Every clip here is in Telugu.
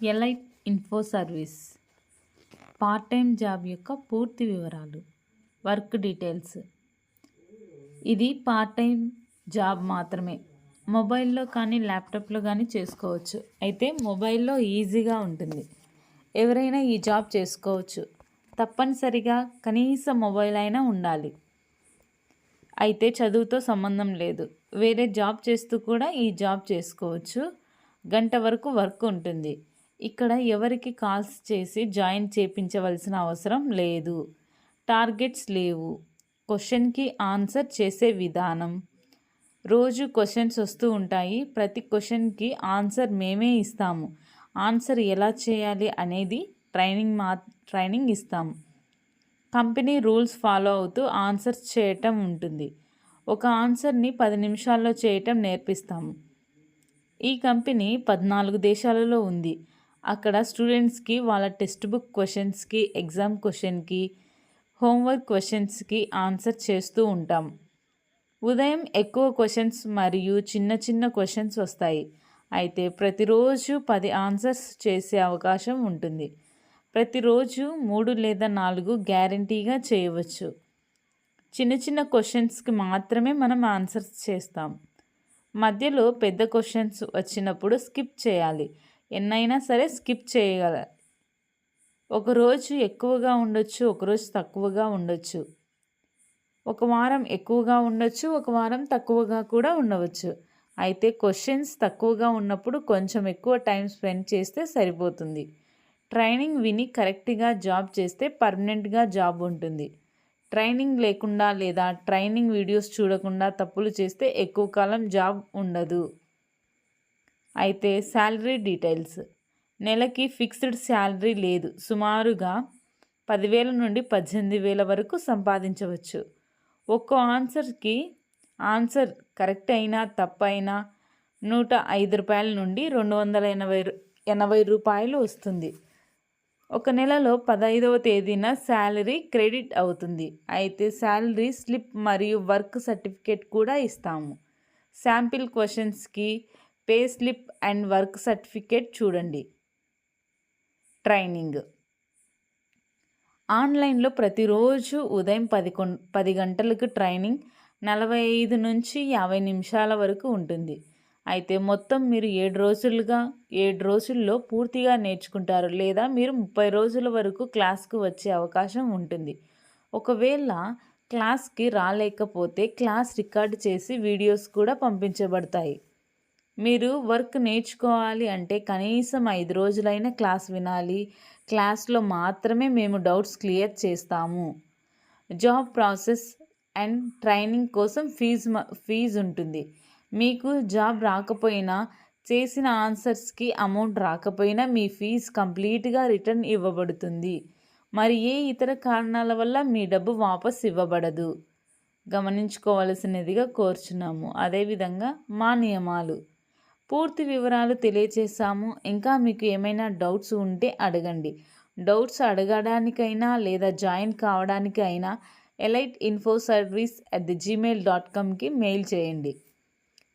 Elite Info Service. Part time job యొక్క పూర్తి వివరాలు వర్క్ డీటెయిల్స్. ఇది పార్ట్ టైం జాబ్ మాత్రమే. మొబైల్లో కానీ ల్యాప్టాప్లో కానీ చేసుకోవచ్చు. అయితే మొబైల్లో ఈజీగా ఉంటుంది. ఎవరైనా ఈ జాబ్ చేసుకోవచ్చు. తప్పనిసరిగా కనీస మొబైల్ అయినా ఉండాలి. అయితే చదువుతో సంబంధం లేదు. వేరే జాబ్ చేస్తూ కూడా ఈ జాబ్ చేసుకోవచ్చు. గంట వరకు వర్క్ ఉంటుంది. ఇక్కడ ఎవరికి కాల్స్ చేసి జాయిన్ చేపించవలసిన అవసరం లేదు. టార్గెట్స్ లేవు. క్వశ్చన్కి ఆన్సర్ చేసే విధానం. రోజు క్వశ్చన్స్ వస్తూ ఉంటాయి. ప్రతి క్వశ్చన్కి ఆన్సర్ మేమే ఇస్తాము. ఆన్సర్ ఎలా చేయాలి అనేది ట్రైనింగ్ మా ట్రైనింగ్ ఇస్తాము కంపెనీ రూల్స్ ఫాలో అవుతూ ఆన్సర్స్ చేయటం ఉంటుంది. ఒక ఆన్సర్ని పది నిమిషాల్లో చేయటం నేర్పిస్తాము. ఈ కంపెనీ పద్నాలుగు దేశాలలో ఉంది. అక్కడ స్టూడెంట్స్కి వాళ్ళ టెక్స్ట్ బుక్ క్వశ్చన్స్కి ఎగ్జామ్ క్వశ్చన్కి హోంవర్క్ క్వశ్చన్స్కి ఆన్సర్ చేస్తూ ఉంటాం. ఉదయం ఎక్కువ క్వశ్చన్స్ మరియు చిన్న చిన్న క్వశ్చన్స్ వస్తాయి. అయితే ప్రతిరోజు పది ఆన్సర్స్ చేసే అవకాశం ఉంటుంది. ప్రతిరోజు మూడు లేదా నాలుగు గ్యారంటీగా చేయవచ్చు. చిన్న చిన్న క్వశ్చన్స్కి మాత్రమే మనం ఆన్సర్స్ చేస్తాం. మధ్యలో పెద్ద క్వశ్చన్స్ వచ్చినప్పుడు స్కిప్ చేయాలి. ఎన్నైనా సరే స్కిప్ చేయగల. ఒకరోజు ఎక్కువగా ఉండొచ్చు ఒకరోజు తక్కువగా ఉండొచ్చు. ఒక వారం ఎక్కువగా ఉండొచ్చు ఒక వారం తక్కువగా కూడా ఉండవచ్చు. అయితే క్వశ్చన్స్ తక్కువగా ఉన్నప్పుడు కొంచెం ఎక్కువ టైం స్పెండ్ చేస్తే సరిపోతుంది. ట్రైనింగ్ విని కరెక్ట్గా జాబ్ చేస్తే పర్మనెంట్గా జాబ్ ఉంటుంది. ట్రైనింగ్ లేకుండా లేదా ట్రైనింగ్ వీడియోస్ చూడకుండా తప్పులు చేస్తే ఎక్కువ కాలం జాబ్ ఉండదు. అయితే శాలరీ డీటెయిల్స్. నెలకి ఫిక్స్డ్ శాలరీ లేదు. సుమారుగా పదివేల నుండి పద్దెనిమిది వేల వరకు సంపాదించవచ్చు. ఒక్కో ఆన్సర్కి ఆన్సర్ కరెక్ట్ అయినా తప్పైనా నూట ఐదు రూపాయల నుండి రెండు వందల ఎనభై ఎనభై రూపాయలు వస్తుంది. ఒక నెలలో పదహైదవ తేదీన శాలరీ క్రెడిట్ అవుతుంది. అయితే శాలరీ స్లిప్ మరియు వర్క్ సర్టిఫికేట్ కూడా ఇస్తాము. శాంపిల్ క్వశ్చన్స్కి pay slip and work certificate చూడండి. ట్రైనింగ్. ఆన్లైన్లో ప్రతిరోజు ఉదయం పది పది గంటలకు ట్రైనింగ్ నలభై ఐదు నుంచి యాభై నిమిషాల వరకు ఉంటుంది. అయితే మొత్తం మీరు ఏడు రోజులుగా ఏడు రోజుల్లో పూర్తిగా నేర్చుకుంటారు లేదా మీరు ముప్పై రోజుల వరకు క్లాస్కు వచ్చే అవకాశం ఉంటుంది. ఒకవేళ క్లాస్కి రాలేకపోతే క్లాస్ రికార్డ్ చేసి వీడియోస్ కూడా పంపించబడతాయి. మీరు వర్క్ నేర్చుకోవాలి అంటే కనీసం ఐదు రోజులైన క్లాస్ వినాలి. క్లాస్లో మాత్రమే మేము డౌట్స్ క్లియర్ చేస్తాము. జాబ్ ప్రాసెస్ అండ్ ట్రైనింగ్ కోసం ఫీజు ఫీజు ఉంటుంది. మీకు జాబ్ రాకపోయినా చేసిన ఆన్సర్స్కి అమౌంట్ రాకపోయినా మీ ఫీజు కంప్లీట్గా రిటర్న్ ఇవ్వబడుతుంది. మరి ఏ ఇతర కారణాల వల్ల మీ డబ్బు వాపస్ ఇవ్వబడదు? గమనించుకోవలసినదిగా కోరుచున్నాము. అదేవిధంగా మా నియమాలు. పూర్తి వివరాలు తెలియచేసాము ఇంకా మీకు ఏమైనా డౌట్స్ ఉంటే అడగండి. డౌట్స్ అడగడానికైనా లేదా జాయిన్ కావడానికి అయినా Elite Info Service at the Gmail dot కామ్కి mail చేయండి.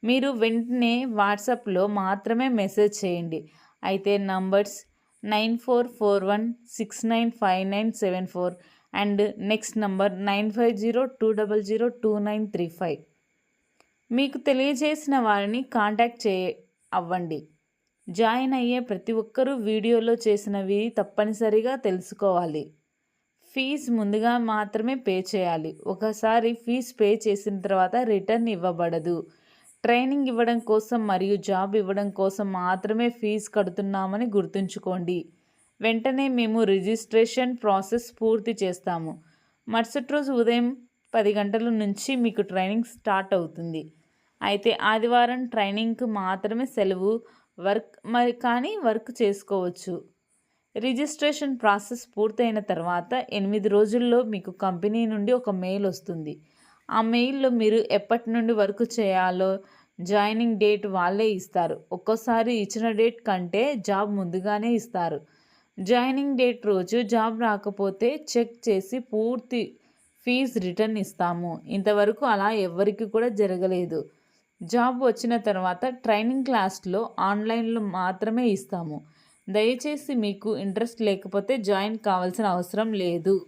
మీరు వెంటనే వాట్సాప్లో మాత్రమే మెసేజ్ చేయండి. అయితే numbers nine four four one six nine five nine seven four and next number nine five zero two double zero two nine three five. మీకు తెలియజేసిన వారిని కాంటాక్ట్ చే అవ్వండి. జాయిన్ అయ్యే ప్రతి ఒక్కరూ వీడియోలో చేసినవి తప్పనిసరిగా తెలుసుకోవాలి. ఫీజ్ ముందుగా మాత్రమే పే చేయాలి. ఒకసారి ఫీజ్ పే చేసిన తర్వాత రిటర్న్ ఇవ్వబడదు. ట్రైనింగ్ ఇవ్వడం కోసం మరియు జాబ్ ఇవ్వడం కోసం మాత్రమే ఫీజు కడుతున్నామని గుర్తుంచుకోండి. వెంటనే మేము రిజిస్ట్రేషన్ ప్రాసెస్ పూర్తి చేస్తాము. మరుసటి రోజు ఉదయం పది గంటల నుంచి మీకు ట్రైనింగ్ స్టార్ట్ అవుతుంది. అయితే ఆదివారం ట్రైనింగ్కి మాత్రమే సెలవు వర్క్ మరి కానీ వర్క్ చేసుకోవచ్చు. రిజిస్ట్రేషన్ ప్రాసెస్ పూర్తయిన తర్వాత ఎనిమిది రోజుల్లో మీకు కంపెనీ నుండి ఒక మెయిల్ వస్తుంది. ఆ మెయిల్లో మీరు ఎప్పటి నుండి వర్క్ చేయాలో జాయినింగ్ డేట్ వాళ్ళే ఇస్తారు. ఒక్కోసారి ఇచ్చిన డేట్ కంటే జాబ్ ముందుగానే ఇస్తారు. జాయినింగ్ డేట్ రోజు జాబ్ రాకపోతే చెక్ చేసి పూర్తి ఫీజు రిటర్న్ ఇస్తాము. ఇంతవరకు అలా ఎవరికి కూడా జరగలేదు. జాబ్ వచ్చిన తర్వాత ట్రైనింగ్ క్లాస్లో ఆన్లైన్లో మాత్రమే ఇస్తాము. దయచేసి మీకు ఇంట్రెస్ట్ లేకపోతే జాయిన్ కావాల్సిన అవసరం లేదు.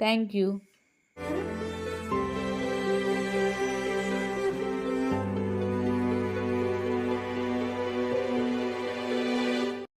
Thank you.